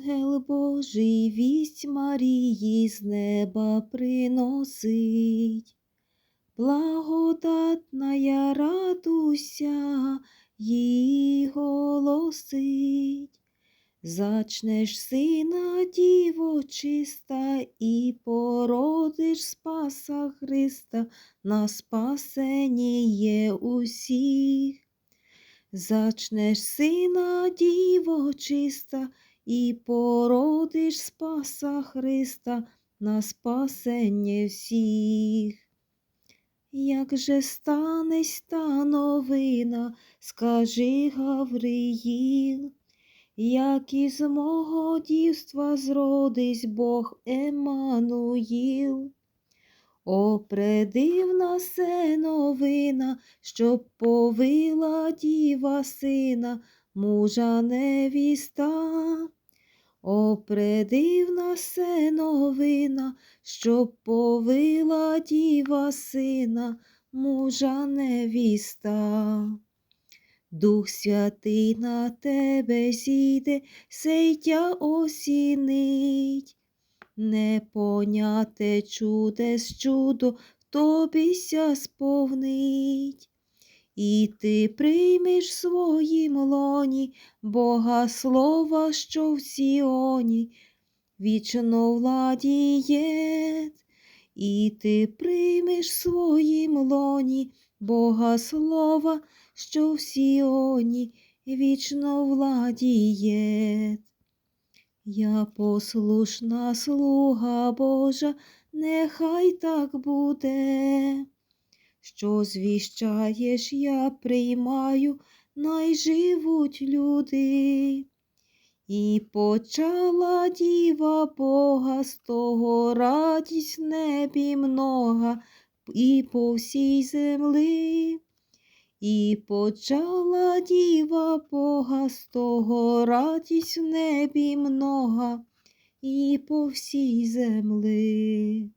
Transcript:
Ангел Божий вість Марії з неба приносить. Благодатна я радуйся, їй голосить. Зачнеш сина діво чиста і породиш Спаса Христа, на спасеніє усіх. Зачнеш сина діво чиста і породиш Спаса Христа на спасення всіх. Як же станесь та новина, скажи Гавриїл, як із мого дівства зродись Бог Еммануїл. О, предивна се новина, щоб повила діва сина, мужа невіста. О, предивна се новина, щоб повила діва сина, мужа невіста. Дух Святий на тебе зійде, сейтя осінить. Не поняте чудес чудо в тобіся сповнить. І ти приймеш в своїм лоні Бога слова, що в Сіоні, вічно владіє. І ти приймеш в своїм лоні Бога слова, що в Сіоні, вічно владіє. Я послушна слуга Божа, нехай так буде. Що звіщаєш, я приймаю, най живуть люди. І почала діва Бога, з того радість небі много, і по всій землі. І почала діва Бога, з того радість в небі много, і по всій землі.